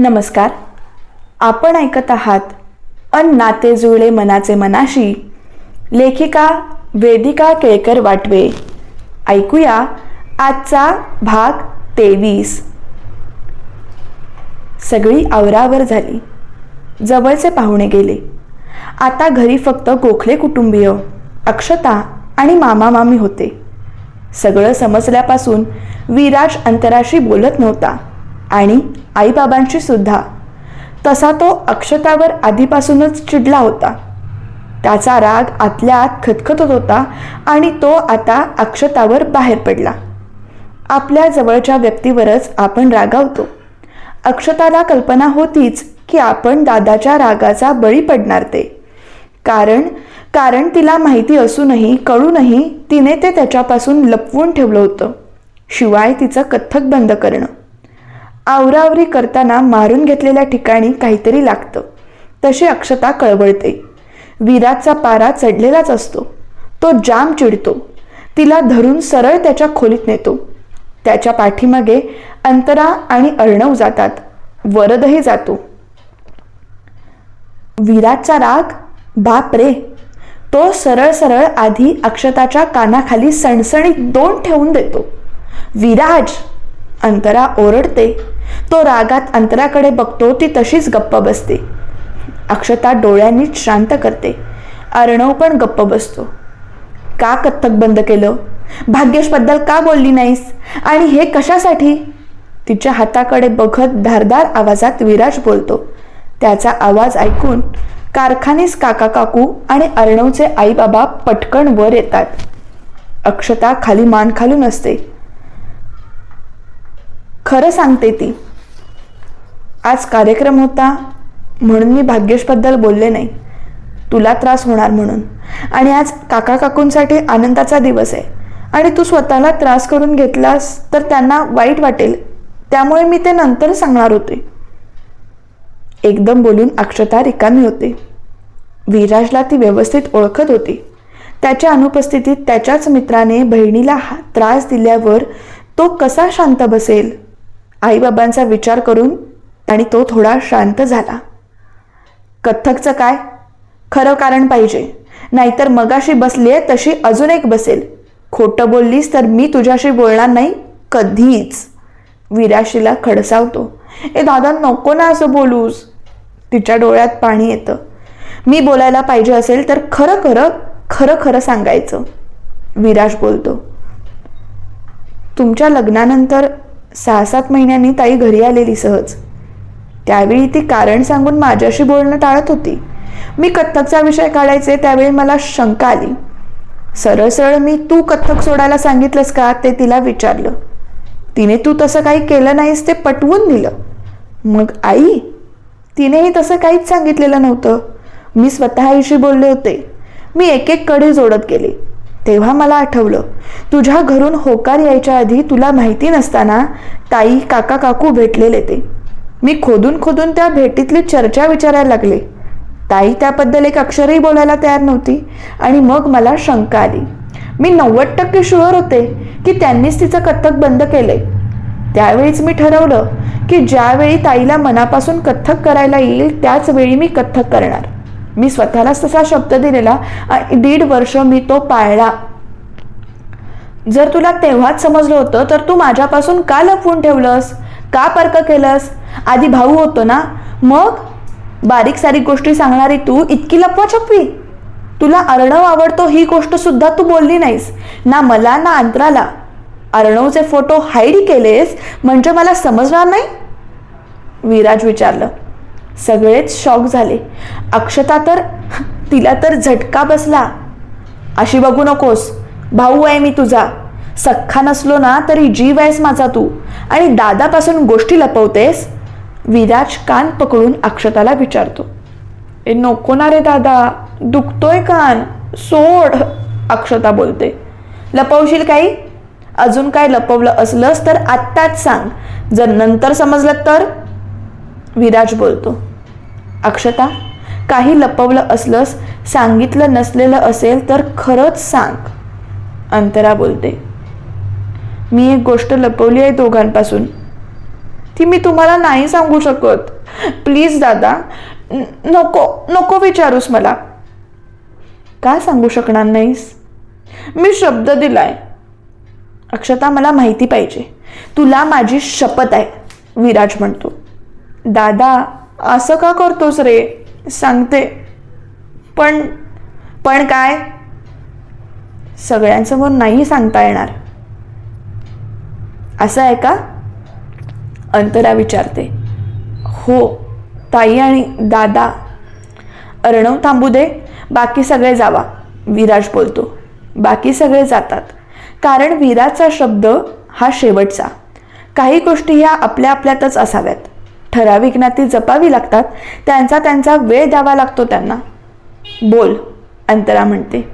नमस्कार. आपण ऐकत आहात अन नाते जुळले मनाचे मनाशी लेखिका वेदिका केळकर वाटवे. ऐकूया आजचा भाग तेवीस. सगळी आवरावर झाली. जवळचे पाहुणे गेले. आता घरी फक्त गोखले कुटुंबीय अक्षता आणि मामा मामी होते. सगळं समजल्यापासून विराज अंतराशी बोलत नव्हता. आणि आईबाबांशी सुद्धा. तसा तो अक्षतावर आधीपासूनच चिडला होता. त्याचा राग आतल्या आत खतखतत होता आणि तो आता अक्षतावर बाहेर पडला. आपल्या जवळच्या व्यक्तीवरच आपण रागावतो. अक्षताला कल्पना होतीच की आपण दादाच्या रागाचा बळी पडणार ते. कारण कारण तिला माहिती असूनही कळूनही तिने ते त्याच्यापासून लपवून ठेवलं होतं. शिवाय तिचं कथ्थक बंद करणं. आवरावरी करताना मारून घेतलेल्या ठिकाणी काहीतरी लागतं. तशी अक्षता कळवळते. विराजचा पारा चढलेलाच असतो. तो जाम चिडतो. तिला धरून सरळ त्याच्या खोलीत नेतो. त्याच्या पाठीमागे अंतरा आणि अर्णव जातात. वरदही जातो. विराजचा राग बाप रे! तो सरळ सरळ आधी अक्षताच्या कानाखाली सणसणीत दोन ठेवून देतो. विराज! अंतरा ओरडते. तो रागात अंतराकडे बघतो ती तशीच गप्प बसते. अक्षता डोळ्यांनीच शांत करते. अर्णव पण गप्प बसतो. का कथ्थक बंद केलं? भाग्येशबद्दल का बोलली नाहीस? आणि हे कशासाठी? तिच्या हाताकडे बघत धारदार आवाजात विराज बोलतो. त्याचा आवाज ऐकून कारखानीस काका काकू आणि अर्णवचे आईबाबा पटकन वर येतात. अक्षता खाली मान खालून असते. खरं सांगते ती. आज कार्यक्रम होता म्हणून मी भाग्येशबद्दल बोलले नाही. तुला त्रास होणार म्हणून. आणि आज काका काकूंसाठी आनंदाचा दिवस आहे. आणि तू स्वतःला त्रास करून घेतलास तर त्यांना वाईट वाटेल. त्यामुळे मी ते नंतर सांगणार होते. एकदम बोलून अक्षता रिकामी होते. विराजला ती व्यवस्थित ओळखत होती. त्याच्या अनुपस्थितीत त्याच्याच मित्राने बहिणीला हा त्रास दिल्यावर तो कसा शांत बसेल? आईबाबांचा विचार करून आणि तो थोडा शांत झाला. कथ्थकचं काय? खरं कारण पाहिजे. नाहीतर मगाशी बसली आहे तशी अजून एक बसेल. खोटं बोललीस तर मी तुझ्याशी बोलणार नाही कधीच. विराशीला खडसावतो. ए दादा नको ना असं बोलूस. तिच्या डोळ्यात पाणी येतं. मी बोलायला पाहिजे असेल तर खरं खरं खरं खरं सांगायचं. विराज बोलतो. तुमच्या लग्नानंतर सहा सात महिन्यांनी ताई घरी आलेली सहज. त्यावेळी ती कारण सांगून माझ्याशी बोलणं टाळत होती. मी कथ्थकचा विषय काढायचे त्यावेळी मला शंका आली. सरळ सरळ मी तू कथ्थक सोडायला सांगितलंस का? ते तिला विचारलं. तिने तू तसं काही केलं नाहीस ते पटवून दिलं. मग आई तिनेही तसं काहीच सांगितलेलं नव्हतं. मी स्वतः आईशी बोलले होते. मी एक एक कडे जोडत गेले. तेव्हा मला आठवलं तुझ्या घरून होकार यायच्या आधी तुला माहिती नसताना ताई काका काकू भेटलेले ते. मी खोदून खोदून त्या भेटीतली चर्चा विचारायला लागले. ताई त्याबद्दल एक अक्षरही बोलायला तयार नव्हती आणि मग मला शंका आली. मी नव्वद टक्के शुअर होते की त्यांनीच तिचं कथ्थक बंद केले त्यावेळीच मी ठरवलं की ज्यावेळी ताईला मनापासून कथ्थक करायला येईल त्याच वेळी मी कथ्थक करणार. मी स्वतःलाच तसा शब्द दिलेला आणि दीड वर्ष मी तो पाळला. जर तुला तेव्हाच समजलं होतं तर तू माझ्यापासून का लपवून ठेवलंस? का पर्क केलंस? आधी भाऊ होतो ना? मग? बारीक सारीक गोष्टी सांगणारी तू इतकी लपवा छपवी. तुला अर्णव आवडतो ही गोष्ट सुद्धा तू बोलली नाहीस. ना मला ना अंतराला. अर्णवचे फोटो हाईड केलेस म्हणजे मला समजणार नाही? विराज विचारलं. सगळेच शॉक झाले. अक्षता तर तिला तर झटका बसला. अशी बघू नकोस. भाऊ आहे मी तुझा. सख्खा नसलो ना तरी जीव आहेस माझा तू. आणि दादापासून गोष्टी लपवतेस? विराज कान पकडून अक्षताला विचारतो. ए नको ना रे दादा. दुखतोय कान. सोड अक्षता बोलते. लपवशील काही? अजून काय लपवलं असलंस तर आत्ताच सांग. जर नंतर समजलं तर? विराज बोलतो. अक्षता काही लपवलं असलंस सांगितलं नसलेलं असेल तर खरंच सांग. अंतरा बोलते. मी एक गोष्ट लपवली आहे दोघांपासून. ती मी तुम्हाला नाही सांगू शकत. प्लीज दादा नको नको विचारूस मला. का सांगू शकणार नाहीस? मी शब्द दिलाय. अक्षता मला माहिती पाहिजे. तुला माझी शपथ आहे विराज म्हणतो. दादा असं का करतोस रे? सांगते. पण पण काय? सगळ्यांसमोर नाही सांगता येणार. असं आहे का? अंतरा विचारते. हो ताई आणि दादा. अर्णव थांबू दे. बाकी सगळे जावा. विराज बोलतो. बाकी सगळे जातात. कारण विराजचा शब्द हा शेवटचा. काही गोष्टी ह्या आपल्या आपल्यातच असाव्यात. ठराविक नाती जपावी लागतात त्यांचा त्यांचा वेळ द्यावा लागतो त्यांना. बोल अंतरा म्हणते.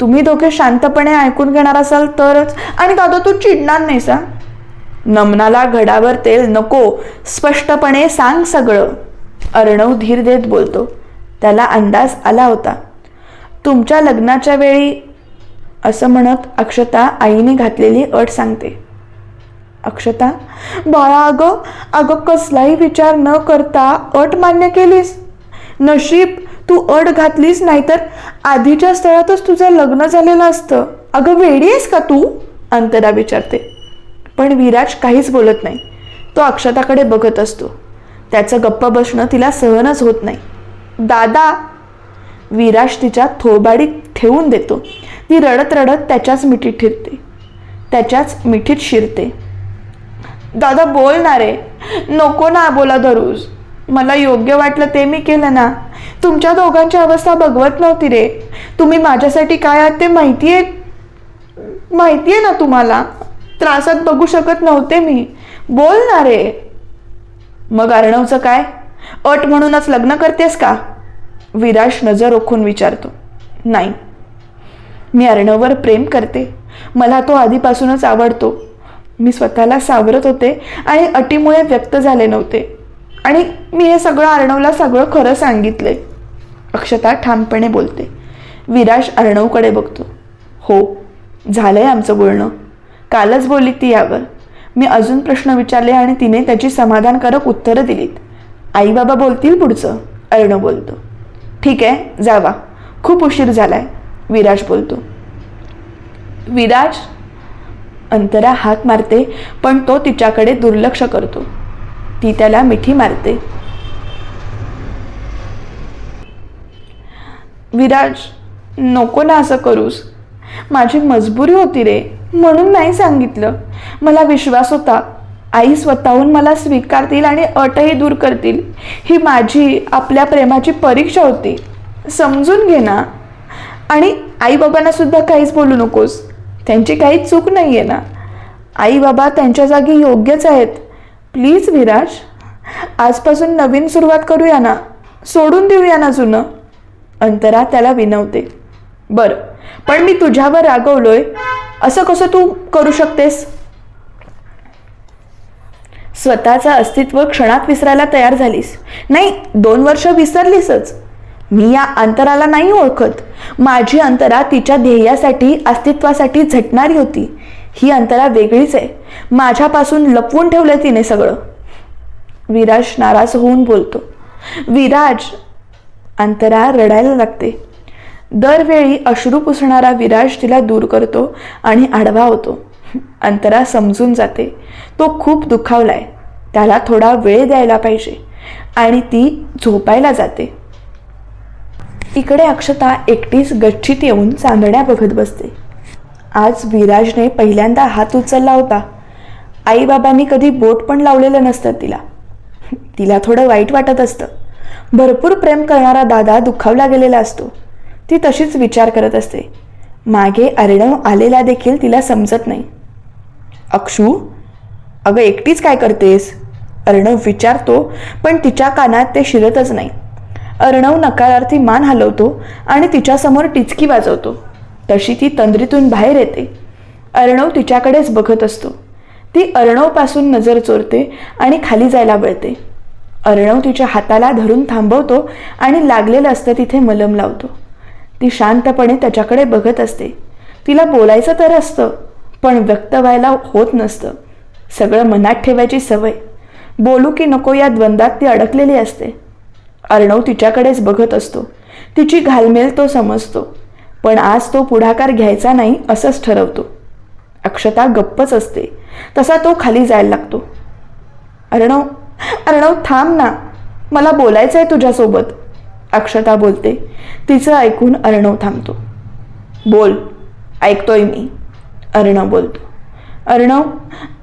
तुम्ही दोघे शांतपणे ऐकून घेणार असाल तरच. आणि दादा तू चिडणार नाही सा नमनाला घडावर तेल नको स्पष्टपणे सांग सगळं. अर्णव धीर देत बोलतो. त्याला अंदाज आला होता. तुमच्या लग्नाच्या वेळी असं म्हणत अक्षता आईने घातलेली अट सांगते. अक्षता बाळा अगं अगं कसलाही विचार न करता अट मान्य केलीस. नशीब तू अट घातलीस नाहीतर आधीच्या स्थळातच तुझं लग्न झालेलं असतं. अगं वेडी आहेस का तू? अंतरा विचारते. पण विराज काहीच बोलत नाही. तो अक्षताकडे बघत असतो. त्याचं गप्प बसणं तिला सहनच होत नाही. दादा विराज तिच्या थोबाडीत ठेवून देतो. ती रडत रडत त्याच्याच मिठीत ठिरते त्याच्याच मिठीत शिरते. दादा बोल ना रे नको ना बोला धरूस मला योग्य वाटलं ते मी केलं ना. तुमच्या दोघांची अवस्था बघवत नव्हती रे. तुम्ही माझ्यासाठी काय आहात ते माहिती आहे? माहिती आहे ना तुम्हाला? त्रासात बघू शकत नव्हते मी. बोल ना रे. मग अर्णवचं काय? अट म्हणूनच लग्न करतेस का? विराश नजर ओखून विचारतो. नाही. मी अर्णववर प्रेम करते. मला तो आधीपासूनच आवडतो. मी स्वतःला सावरत होते आणि अटीमुळे व्यक्त झाले नव्हते. आणि मी हे सगळं अर्णवला सगळं खरं सांगितले. अक्षता ठामपणे बोलते. विराज अर्णवकडे बघतो. हो झालं आहे आमचं बोलणं. कालच बोलली ती यावर. मी अजून प्रश्न विचारले आणि तिने त्याची समाधानकारक उत्तरं दिलीत. आई बाबा बोलतील पुढचं? अर्णव बोलतो. ठीक आहे जावा. खूप उशीर झाला आहे विराज बोलतो. विराज अंतरा हाक मारते पण तो तिच्याकडे दुर्लक्ष करतो. ती त्याला मिठी मारते. विराज नको ना असं करूस. माझी मजबुरी होती रे म्हणून नाही सांगितलं. मला विश्वास होता आई स्वतःहून मला स्वीकारतील आणि अटही दूर करतील. ही माझी आपल्या प्रेमाची परीक्षा होती. समजून घे ना. आणि आई बाबांना सुद्धा काहीच बोलू नकोस. त्यांची काही चूक नाही आहे ना? आई बाबा त्यांच्या जागी योग्यच आहेत. प्लीज विराज आजपासून नवीन सुरुवात करूया ना? सोडून देऊया ना जुनं? अंतरा त्याला विनवते. बरं पण मी तुझ्यावर रागवलोय. असं कसं तू करू शकतेस? स्वतःचं अस्तित्व क्षणात विसरायला तयार झालीस. नाही दोन वर्ष विसरलीसच. मी या अंतराला नाही ओळखत. माझी अंतरा तिच्या ध्येयासाठी अस्तित्वासाठी झटणारी होती. ही अंतरा वेगळीच आहे. माझ्यापासून लपवून ठेवलं तिने सगळं. विराज नाराज होऊन बोलतो. विराज अंतरा रडायला लागते. दरवेळी अश्रू पुसणारा विराज तिला दूर करतो आणि आडवा होतो. अंतरा समजून जाते. तो खूप दुखावलाय. त्याला थोडा वेळ द्यायला पाहिजे आणि ती झोपायला जाते. इकडे अक्षता एकटीच गच्चीत येऊन चांदण्या बघत बसते. आज विराजने पहिल्यांदा हात उचलला होता. आईबाबांनी कधी बोट पण लावलेलं नसतं तिला. तिला थोडं वाईट वाटत असतं. भरपूर प्रेम करणारा दादा दुखावला गेलेला असतो. ती तशीच विचार करत असते. मागे अर्णव आलेला देखील तिला समजत नाही. अक्षू अगं एकटीच काय करतेस? अर्णव विचारतो पण तिच्या कानात ते शिरतच नाही. अर्णव नकारार्थी मान हलवतो आणि तिच्यासमोर टिचकी वाजवतो. तशी ती तंद्रीतून बाहेर येते. अर्णव तिच्याकडेच बघत असतो. ती अर्णवपासून नजर चोरते आणि खाली जायला बळते अर्णव तिच्या हाताला धरून थांबवतो आणि लागलेलं असतं तिथे मलम लावतो. ती शांतपणे त्याच्याकडे बघत असते. तिला बोलायचं तर असतं पण व्यक्त व्हायला होत नसतं. सगळं मनात ठेवायची सवय. बोलू की नको या द्वंद्वात ती अडकलेली असते. अर्णव तिच्याकडेच बघत असतो. तिची घालमेल तो समजतो पण आज तो पुढाकार घ्यायचा नाही असंच ठरवतो. अक्षता गप्पच असते तसा तो खाली जायला लागतो. अर्णव अर्णव थांब ना मला बोलायचं आहे तुझ्यासोबत अक्षता बोलते. तिचं ऐकून अर्णव थांबतो. बोल ऐकतोय मी अर्णव बोलतो. अर्णव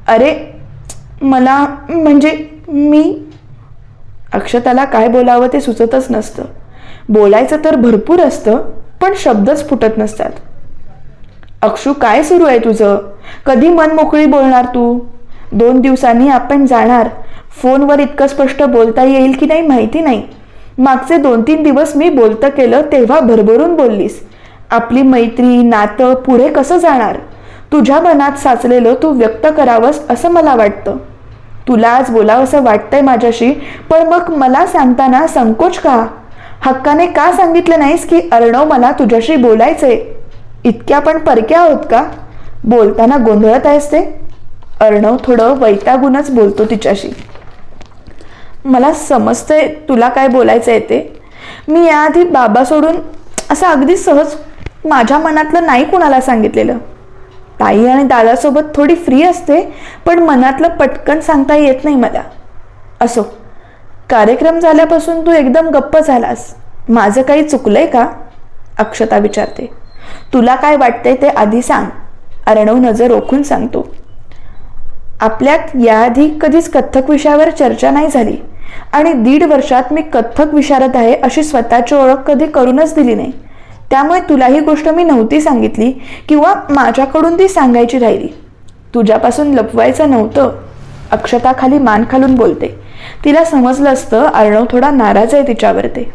अरे मला म्हणजे मी अक्षताला काय बोलावं ते सुचतच नसतं. बोलायचं तर भरपूर असतं पण शब्दच फुटत नसतात. अक्षू काय सुरू आहे तुझं? कधी मन मोकळी बोलणार तू? दोन दिवसांनी आपण जाणार. फोनवर इतकं स्पष्ट बोलता येईल की नाही माहिती नाही. मागचे दोन तीन दिवस मी बोलतं केलं तेव्हा भरभरून बोललीस. आपली मैत्री नातं पुढे कसं जाणार? तुझ्या मनात साचलेलं तू व्यक्त करावंस असं मला वाटतं. तुला आज बोलावंसं वाटतंय माझ्याशी पण मग मला सांगताना संकोच का? हक्काने का सांगितलं नाहीस की अर्णव मला तुझ्याशी बोलायचंय? इतक्या पण परक्या आहोत का? बोलताना गोंधळत आहेस ते? अर्णव थोडं वैतागूनच बोलतो तिच्याशी. मला समजतंय तुला काय बोलायचं आहे ते. मी याआधी बाबा सोडून असं अगदी सहज माझ्या मनातलं नाही कुणाला सांगितलेलं. ताई आणि दादासोबत थोडी फ्री असते पण मनातलं पटकन सांगता येत नाही मला. असो कार्यक्रम झाल्यापासून तू एकदम गप्प झालास. माझं काही चुकलंय का? अक्षता विचारते. तुला काय वाटतंय ते आधी सांग. अर्णव नजर रोखून सांगतो. आपल्यात याआधी कधीच कथ्थक विषयावर चर्चा नाही झाली. आणि दीड वर्षात मी कथ्थक विशारत आहे अशी स्वतःची ओळख कधी करूनच दिली नाही. त्यामुळे तुला ही गोष्ट मी नव्हती सांगितली किंवा माझ्याकडून ती सांगायची राहिली. तुझ्यापासून लपवायचं नव्हतं. अक्षता खाली मान खालून बोलते. तिला समजलं असतं अर्णव थोडा नाराज आहे तिच्यावर ते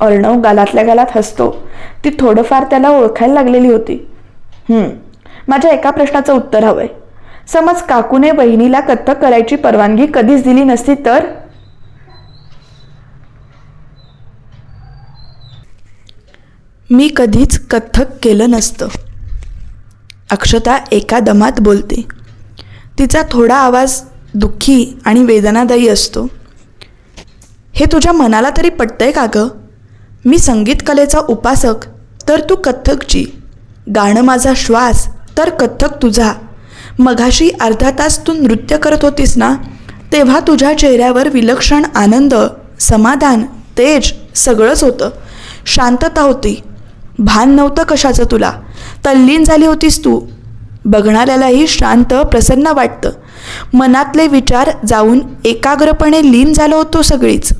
अर्णव गालातल्या गालात हसतो. ती थोडंफार त्याला ओळखायला लागलेली होती. माझ्या एका प्रश्नाचं उत्तर हवंय. समज काकूने बहिणीला कथ्थक करायची परवानगी कधीच दिली नसती तर मी कधीच कथ्थक केलं नसतं. अक्षता एका दमात बोलते. तिचा थोडा आवाज दुःखी आणि वेदनादायी असतो. हे तुझ्या मनाला तरी पटतंय का गं? मी संगीत कलेचा उपासक तर तू कथ्थकची. गाणं माझा श्वास तर कथ्थक तुझा. मघाशी अर्धा तास तू नृत्य करत होतीस ना? तेव्हा तुझ्या चेहऱ्यावर विलक्षण आनंद समाधान तेज सगळंच होतं. शांतता होती. भान नव्हतं कशाचं तुला? तल्लीन झाली होतीस तू. बघणाऱ्यालाही शांत प्रसन्न वाटतं. मनातले विचार जाऊन एकाग्रपणे लीन झालो होतो सगळीच.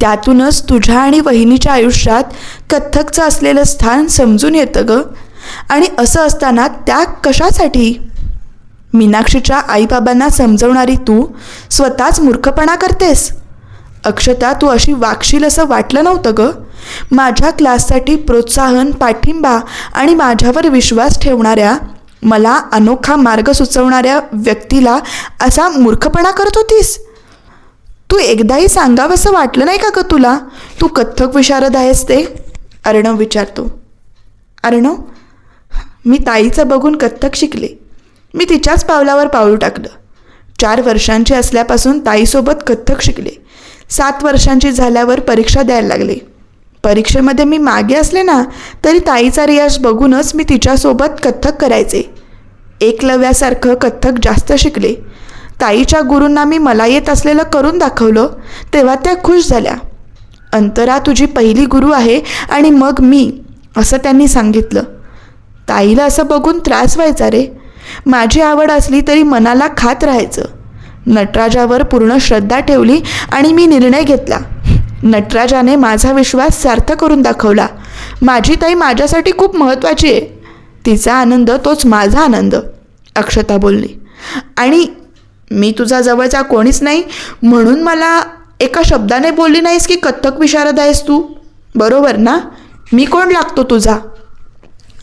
त्यातूनच तुझ्या आणि वहिनीच्या आयुष्यात कथ्थकचं असलेलं स्थान समजून येतं ग. आणि असं असताना त्याग कशासाठी? मीनाक्षीच्या आईबाबांना समजवणारी तू स्वतःच मूर्खपणा करतेस? अक्षता तू अशी वागशील असं वाटलं नव्हतं गं. माझ्या क्लाससाठी प्रोत्साहन पाठिंबा आणि माझ्यावर विश्वास ठेवणाऱ्या मला अनोखा मार्ग सुचवणाऱ्या व्यक्तीला असा मूर्खपणा करत होतीस? तू एकदाही सांगावंसं वाटलं नाही का ग तुला? तू कथ्थक विशारद आहेस ते? अर्णव विचारतो. अर्णव मी ताईचं बघून कथ्थक शिकले. मी तिच्याच पावलावर पाऊल टाकलं. चार वर्षांची असल्यापासून ताईसोबत कथ्थक शिकले. सात वर्षांची झाल्यावर परीक्षा द्यायला लागले. परीक्षेमध्ये मी मागे असले ना तरी ताईचा रियाज बघूनच मी तिच्यासोबत कथ्थक करायचे. एकलव्यासारखं कथ्थक जास्त शिकले. ताईच्या गुरूंना मी मला येत असलेलं करून दाखवलं तेव्हा त्या खुश झाल्या. अंतरा तुझी पहिली गुरु आहे आणि मग मी असं त्यांनी सांगितलं. ताईला असं बघून त्रास व्हायचा रे. माझी आवड असली तरी मनाला खात राहायचं. नटराजावर पूर्ण श्रद्धा ठेवली आणि मी निर्णय घेतला. नटराजाने माझा विश्वास सार्थ करून दाखवला. माझी ताई माझ्यासाठी खूप महत्त्वाची आहे. तिचा आनंद तोच माझा आनंद अक्षता बोलली. आणि मी तुझा जवळचा कोणीच नाही म्हणून मला एका शब्दाने बोलली नाहीस की कथ्थक विशारद आहेस तू? बरोबर ना? मी कोण लागतो तुझा?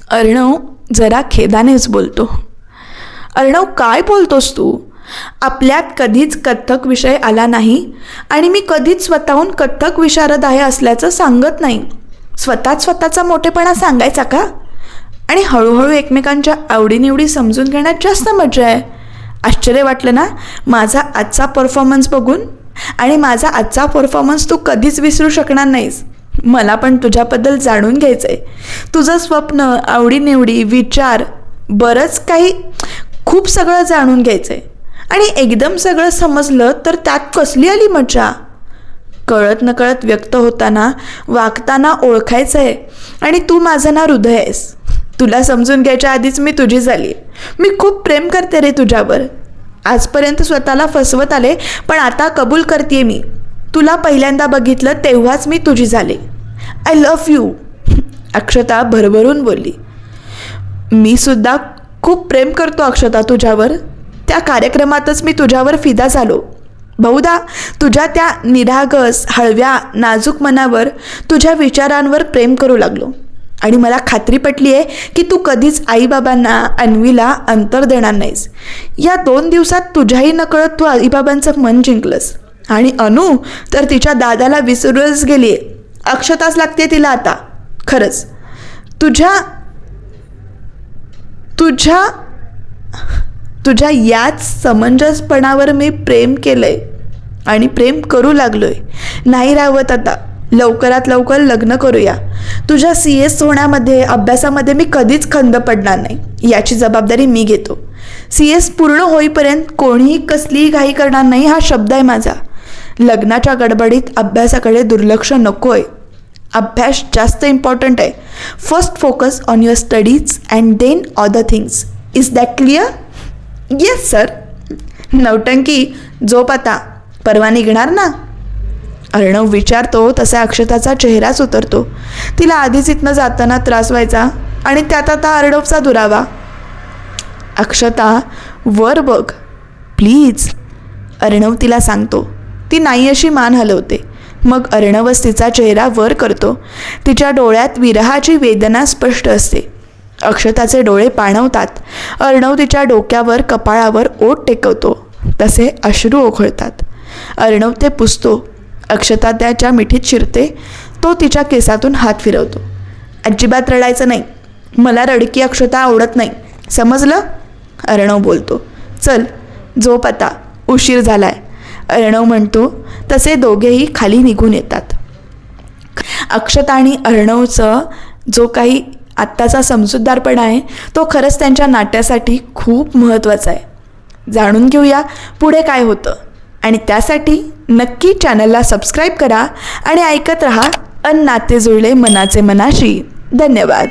अर्णव जरा खेदानेच बोलतो. अर्णव काय बोलतोस तू? आपल्यात कधीच कथ्थक विषय आला नाही आणि मी कधीच स्वतःहून कथ्थक विशारद आहे असल्याचं सांगत नाही. स्वतःच स्वतःचा मोठेपणा सांगायचा का? आणि हळूहळू एकमेकांच्या आवडीनिवडी समजून घेण्यात जास्त मजा आहे. आश्चर्य वाटलं ना? माझा आजचा परफॉर्मन्स बघून? आणि माझा आजचा परफॉर्मन्स तू कधीच विसरू शकणार नाहीस. मला पण तुझ्याबद्दल जाणून घ्यायचं आहे तुझं स्वप्न आवडीनिवडी विचार बरंच काही खूप सगळं जाणून घ्यायचं आहे आणि एकदम सगळं समजलं तर त्यात कसली आली मजा कळत नकळत व्यक्त होताना वागताना ओळखायचं आहे आणि तू माझं ना हृदय आहेस. तुला समजून घ्यायच्या आधीच मी तुझी झाली. मी खूप प्रेम करते रे तुझ्यावर. आजपर्यंत स्वतःला फसवत आले पण आता कबूल करते मी. तुला पहिल्यांदा बघितलं तेव्हाच मी तुझी झाले. आय लव्ह यू अक्षता भरभरून बोलली. मी सुद्धा खूप प्रेम करतो अक्षता तुझ्यावर. त्या कार्यक्रमातच मी तुझ्यावर फिदा झालो. बहुधा तुझ्या त्या निरागस हळव्या नाजूक मनावर तुझ्या विचारांवर प्रेम करू लागलो. आणि मला खात्री पटली आहे की तू कधीच आईबाबांना अन्वीला अंतर देणार नाहीस. या दोन दिवसात तुझ्याही नकळत तू आईबाबांचं मन जिंकलंस. आणि अनु तर तिच्या दादाला विसरूनच गेली आहे अक्षताच लागते तिला आता. खरंच. तुझ्या तुझ्या तुझ्या याच समंजसपणावर मी प्रेम केलंय आणि प्रेम करू लागलोय. नाही राहवत आता. लवकरात लवकर लग्न करूया. तुझ्या सी एस होण्यामध्ये अभ्यासामध्ये मी कधीच खंद पडणार नाही. याची जबाबदारी मी घेतो. सी एस पूर्ण होईपर्यंत कोणीही कसलीही घाई करणार नाही हा शब्द आहे माझा. लग्नाच्या गडबडीत अभ्यासाकडे दुर्लक्ष नको आहे अभ्यास जास्त इम्पॉर्टंट आहे. First focus on your studies and then other things is that clear yes sir नवटंकी झोप आता. परवा निघणार ना? अर्णव विचारतो तसा अक्षताचा चेहराच उतरतो तिला आधीच इथनं जाताना त्रास व्हायचा आणि त्यात आता अर्णवचा दुरावा. अक्षता वर बघ. प्लीज. अर्णव तिला सांगतो. ती नाही अशी मान हलवते. मग अर्णवच तिचा चेहरा वर करतो. तिच्या डोळ्यात विरहाची वेदना स्पष्ट असते. अक्षताचे डोळे पाणवतात. अर्णव तिच्या डोक्यावर कपाळावर ओट टेकवतो. तसे अश्रू ओघळतात अर्णव ते पुसतो. अक्षता त्याच्या मिठीत शिरते. तो तिच्या केसातून हात फिरवतो. अजिबात रडायचं नाही. मला रडकी अक्षता आवडत नाही. समजलं? अर्णव बोलतो. चल झोप आता. उशीर झालाय. अर्णव म्हणतो तसे दोघेही खाली निघून येतात. अक्षता आणि अर्णवचं जो काही आत्ताचा समजूतदारपणा आहे तो खरंच त्यांच्या नाट्यासाठी खूप महत्त्वाचा आहे. जाणून घेऊया पुढे काय होतं. आणि त्यासाठी नक्की चॅनलला सबस्क्राईब करा आणि ऐकत रहा अन नाते जुळले मनाचे मनाशी. धन्यवाद.